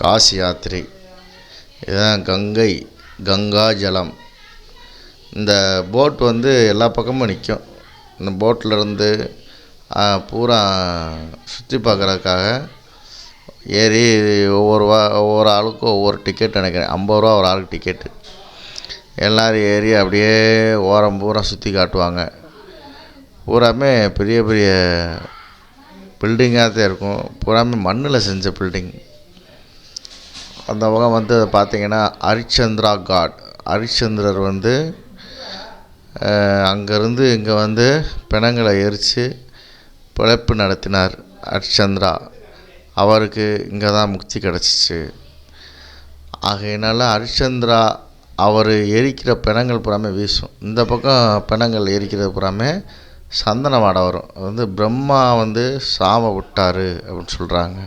காசி யாத்திரை இதுதான் கங்கை கங்கா ஜலம். இந்த போட் வந்து எல்லா பக்கமும் நிற்கும் இந்த போட்டில் இருந்து பூரா சுற்றி பார்க்குறதுக்காக ஏறி ஒவ்வொரு வா ஒவ்வொரு ஆளுக்கும் ஒவ்வொரு டிக்கெட் நினைக்கிறேன். ஐம்பது ரூபா ஒரு ஆளுக்கு டிக்கெட்டு எல்லோரும் ஏறி அப்படியே ஓரம் பூரா சுற்றி காட்டுவாங்க. பூராமே பெரிய பெரிய பில்டிங்காக தான் இருக்கும். பூராமே மண்ணில் செஞ்ச பில்டிங் அந்த பக்கம் வந்து பார்த்தீங்கன்னா ஹரிச்சந்திரா காட். ஹரிச்சந்திரர் வந்து அங்கேருந்து இங்கே வந்து பிணங்களை எரித்து பிழைப்பு நடத்தினார் ஹரிச்சந்திரா. அவருக்கு இங்கே தான் முக்தி கிடச்சிச்சு. ஆகையினால ஹரிச்சந்திரா அவர் எரிக்கிற பிணங்கள் பூராமே வீசும். இந்த பக்கம் பிணங்கள் எரிக்கிறது பூராமே சந்தன வாடை வரும். வந்து பிரம்மா வந்து சாம விட்டார் அப்படின்னு சொல்கிறாங்க